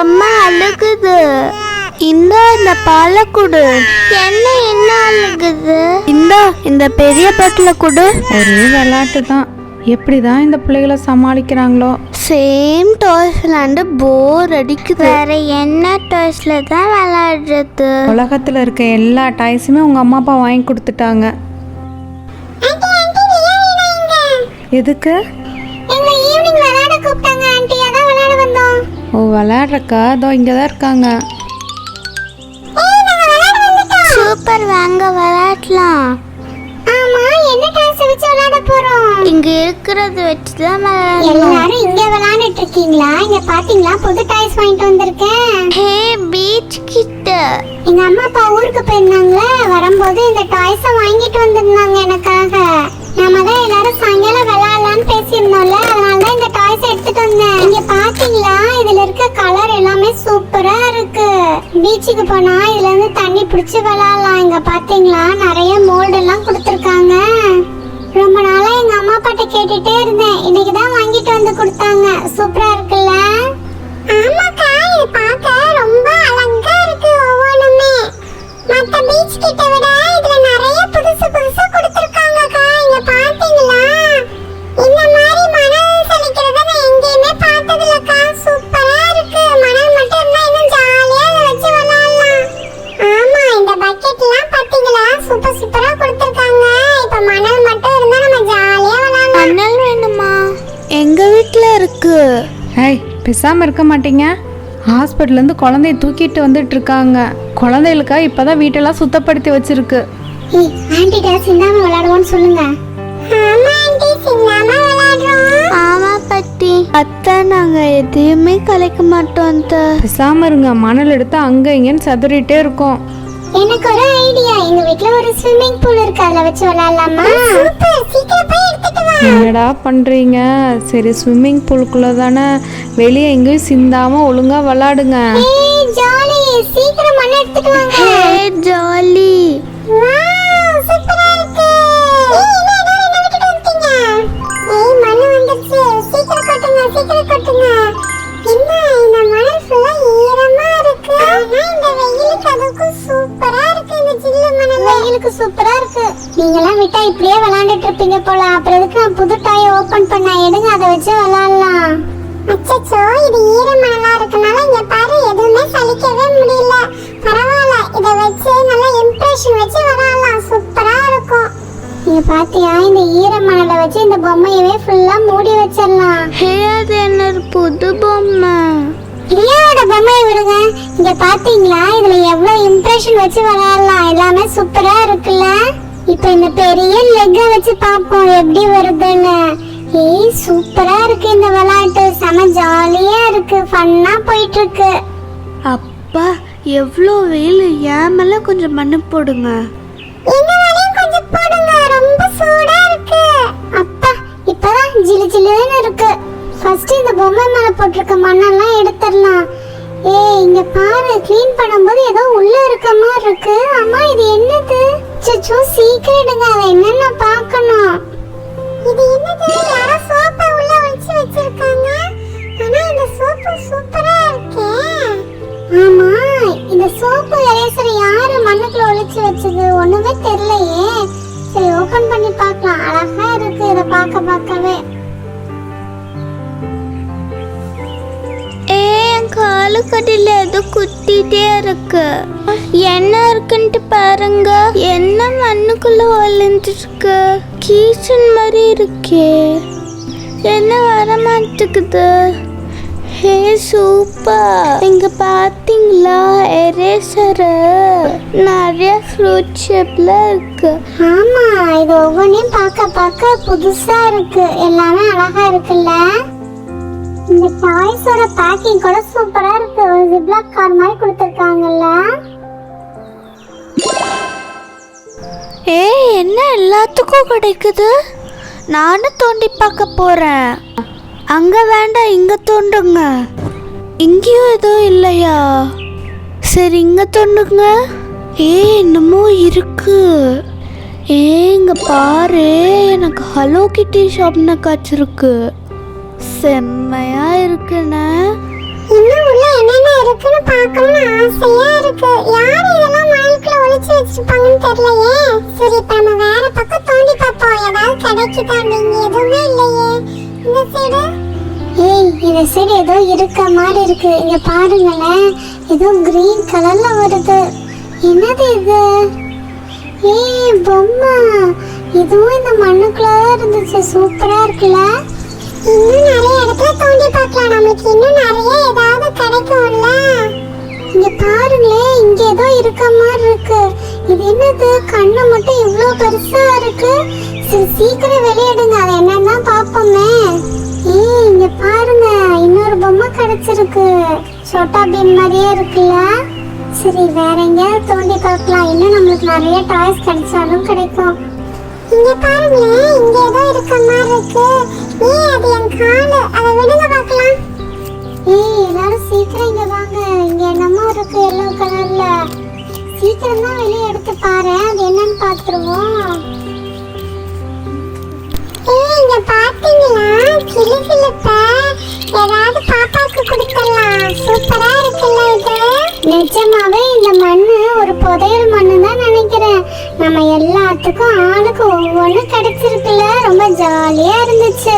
அம்மா அழுகுது. இந்த இந்த பாலை கொடு. என்ன என்ன அழுகுது? இந்த இந்த பெரிய பட்டில கொடு. ஒரே விளையாட்டு தான். எப்படி தான் இந்த பிள்ளைகளை சமாளிக்கிறாங்களோ? சேம் டாய்ஸ் விளாண்டு போர் அடிக்குது. வேற என்ன டாய்ஸ்ல தான் விளையாடுறது? உலகத்தில் இருக்க எல்லா டாய்ஸுமே உங்கள் அம்மா அப்பா வாங்கி கொடுத்துட்டாங்க. எதுக்கு? ஓ விளையாடுறக்கா? அதோ இங்கே தான் இருக்காங்க சூப்பர் வாங்க விளையாடலாம். ஆமா என்ன டான்ஸ் வச்சு விளையாட போறோம்? இங்க இருக்கிறது வச்சு தான் எல்லாரும் இங்க விளையாண்டுட்டு இருக்கீங்களா? இங்க பாத்தீங்களா? புது டாய்ஸ் வாங்கிட்டு வந்திருக்கேன். ஹே பீச் கிட்ட. எங்க அம்மா அப்பா ஊருக்கு போயிருந்தாங்களே வரும்போது இந்த டாய்ஸ வாங்கிட்டு வந்திருந்தாங்க எனக்காக. நாம தான் எல்லாரும் சாயங்காலம் விளையாடலாம்னு பேசியிருந்தோம்ல. அதனால தான் இந்த டாய்ஸ் எடுத்துட்டு வந்தேன். இங்க பாத்தீங்களா? இருக்க கலர் எல்லாமே சூப்பரா இருக்கு. பீச்சுக்கு போனா இதுல இருந்து தண்ணி பிடிச்சி விளையாடலாம் இங்க பாத்தீங்களா? நிறைய மோல்டு எல்லாம் கொடுத்துருக்காங்க. ரொம்ப நாளா எங்க அம்மா அப்பாட்ட கேட்டுட்டே இருந்தேன். இன்னைக்கு தான் வாங்கிட்டு வந்து கொடுத்தாங்க. சூப்பரா இருக்குல்ல? பேசாமல் இருக்க மாட்டீங்க? ஹாஸ்பிட்டல்லேருந்து குழந்தைய தூக்கிட்டு வந்துட்டு இருக்காங்க குழந்தைகளுக்கா இப்போ தான் வீட்டெல்லாம் சுத்தப்படுத்தி வச்சிருக்கு. ஆன்ட்டிட்ட சிந்தாம விளையாடுவோம்னு சொல்லுங்க. ஆமா ஆன்ட்டி சிந்தாம விளையாடுறோம் ஆமா பட்டி. அத்தை நாங்க எதையுமே கலைக்க மாட்டோம் பேசாமல் இருங்க மணல் எடுத்து அங்கே இங்கேன்னு சதுரிட்டே இருக்கோம். எனக்கு ஒரு ஐடியா. எங்க வீட்ல ஒரு ஸ்விம்மிங் பூல் இருக்கு. அதுல வச்சு விளையாடலாமா? சூப்பர். சீக்கிரம் போய் எடுத்துட்டு வா. என்னடா பண்ணுறீங்க சரி ஸ்விம்மிங் பூலுக்குள்ளே தானே வெளியே எங்கேயும் சிந்தாமல் ஒழுங்காக விளாடுங்க. ஜாலி. சூப்பரா இருக்கு. ஏய் என்ன எல்லாரும் என்ன விட்டுட்டு வந்துட்டீங்க? ஏய் மண்ணு வந்துருச்சு. சீக்கிரம் கொட்டுங்க சீக்கிரம் கொட்டுங்க. என்ன இந்த மணல் ஃபுல்லா ஈரமா இருக்கு. ஆனா இந்த வெயிலுக்கு அதுக்கும் சூப்பரா இருக்கு இந்த ஜில்லு மணல். வெயிலுக்கு சூப்பரா இருக்கு. நீங்க எல்லாம் விட்டா இப்படியே விளையாண்டுட்டு இருப்பீங்க போல. அப்புறம் எதுக்கு நான் புது டாய் ஓபன் பண்ண எடுங்க அதை வச்சு விளையாடலாம் அச்சச்சோ இது ஈர மணலா இருக்கனால இங்க பாரு எதுவுமே சலிக்கவே முடியல. பரவாயில்ல இத வச்சு நல்ல இம்ப்ரெஷன் வச்சு விளையாடலாம் சூப்பரா இருக்கும். நீங்க பாத்தியா இந்த ஈர மணலை வச்சு இந்த பொம்மையவே ஃபுல்லா மூடி வச்சிடலாம். அது என்ன புது பொம்மை? ரியாவோட பொம்மையை விடுங்க? இங்க பாத்தீங்களா இதுல எவ்வளவு இம்ப்ரெஷன் வச்சு விளையாடலாம் எல்லாமே சூப்பரா இருக்குல்ல. இப்போ இந்த பெரிய லெக்க வச்சு பார்ப்போம் எப்படி வருதுன்னு. ஏய் சூப்பரா இருக்கு இந்த விளையாட்டு. செம ஜாலியா இருக்கு. ஃபன்னா போயிட்டு இருக்கு அப்பா எவ்வளோ வெயில். ஏன் மேல கொஞ்சம் மண்ணு போடுங்க. எங்க கொஞ்சம் போடுங்க. ரொம்ப சூடா இருக்கு. அப்பா இப்பதான் ஜிலு ஜிலுன்னு இருக்கு. ஃபர்ஸ்ட் இந்த பொம்மை மேல போட்டிருக்க மண்ணெல்லாம் எடுத்துடலாம். ஏய் இங்க பாரு. க்ளீன் பண்ணும்போது ஏதோ உள்ள இருக்க மாதிரி இருக்கு. அம்மா இது என்னது? சச்சோ சீக்கிரம் எடுங்க. அதை என்னன்னு பார்க்கணும்? இது என்னது? ஆமா இந்த சோப்பு எரேசர் யாரு மண்ணுக்குள்ள ஒளிச்சு வச்சது? ஒண்ணுமே தெரியலையே. சரி ஓபன் பண்ணி பார்க்கலாம். அழகா இருக்கு இத பார்க்க பார்க்கவே. ஏ என் காலு கடியில ஏதோ குத்திட்டே இருக்கு. என்ன இருக்குன்ட்டு பாருங்க. என்ன மண்ணுக்குள்ள ஒளிஞ்சிருக்கு? கீச்சன் மாதிரி இருக்கே. என்ன வர மாட்டேங்குது? சூப்பர். இங்க பாத்தீங்களா? எரேசரு நிறைய ஃப்ரூட் ஷேப்ல இருக்கு. ஆமா இது ஒவ்வொன்றையும் பார்க்க பார்க்க புதுசா இருக்கு. எல்லாமே அழகா இருக்குல்ல? இந்த டாய்ஸோட பேக்கிங் கூட சூப்பரா இருக்கு. ஒரு ஜிப்லாக் கார் மாதிரி கொடுத்துருக்காங்கல்ல? ஏய் என்ன எல்லாத்துக்கும் கிடைக்குது? நானும் தோண்டி பார்க்க போறேன். அங்க வேண்டாம் இங்க தோண்டுங்க. இங்கேயும் எதுவும் இல்லையா? சரி இங்கே தொண்ணுங்க. ஏ என்னமோ இருக்கு. ஏங்க இங்க பாரு. எனக்கு ஹலோ கிட்டி ஷாப்னு காய்ச்சிருக்கு செம்மையா இருக்குண்ணே. இன்னும் உள்ள என்னென்ன ஆசையா இருக்கு. யார் இதெல்லாம் மணலுக்குள்ள ஒளிச்சு வச்சிருப்பாங்கன்னு தெரியலையே. சரி இப்ப நம்ம வேற பக்கம் தோண்டி பார்ப்போம். ஏதாவது கிடைக்குதா நீங்க எதுவுமே இல்லையே. இந்த சைடு? ஏய் இந்த சைடு ஏதோ இருக்க மாதிரி இருக்கு. இங்க பாருங்களேன். ஏதோ கிரீன் கலர்ல வருது. என்னது இது? ஏய் பொம்மை. இதுவும் இந்த மண்ணுக்குள்ளே இருந்துச்சு. சூப்பரா இருக்குல்ல? இன்னும் நிறைய இடத்துல தோண்டி பார்க்கலாம். நமக்கு இன்னும் நிறைய ஏதாவது கிடைக்கும்ல. இங்க பாருங்களேன். இங்க ஏதோ இருக்க மாதிரி இருக்கு. இது என்னது? கண்ணு மட்டும் இவ்வளோ பெருசா இருக்கு. சரி சீக்கிரம் வெளியிடுங்க. அதை என்னன்னா பார்ப்போமே. கிடைச்சிருக்கு. சோட்டா பீம் மாதிரியே இருக்குல்ல? சரி வேற எங்கேயாவது தோண்டி பார்க்கலாம். இன்னும் நம்மளுக்கு நிறைய டாய்ஸ் கிடைச்சாலும் கிடைக்கும். இங்க பாருங்களேன் இங்க ஏதோ இருக்க மாதிரி இருக்கு. நீ அது என் காலு. அதை விடுங்க பார்க்கலாம். ஏய் எல்லாரும் சீக்கிரம் இங்க வாங்க. இங்க என்னமோ இருக்கு எல்லோ கலர்ல சீக்கிரம் தான் வெளியே எடுத்து பாரு. அது என்னன்னு பாத்துருவோம் ஏய் இங்க பாத்தீங்களா கிளி கிளிப்ப ஏதாவது பாப்பாக்கு கொடுத்துடலாம் சூப்பரா இருக்குல்ல இது? நிஜமாவே இந்த மண்ணு ஒரு புதையல் மண்ணு தான் நினைக்கிறேன். நம்ம எல்லாத்துக்கும் ஆளுக்கு ஒவ்வொன்று கிடைச்சிருக்குல்ல. ரொம்ப ஜாலியா இருந்துச்சு.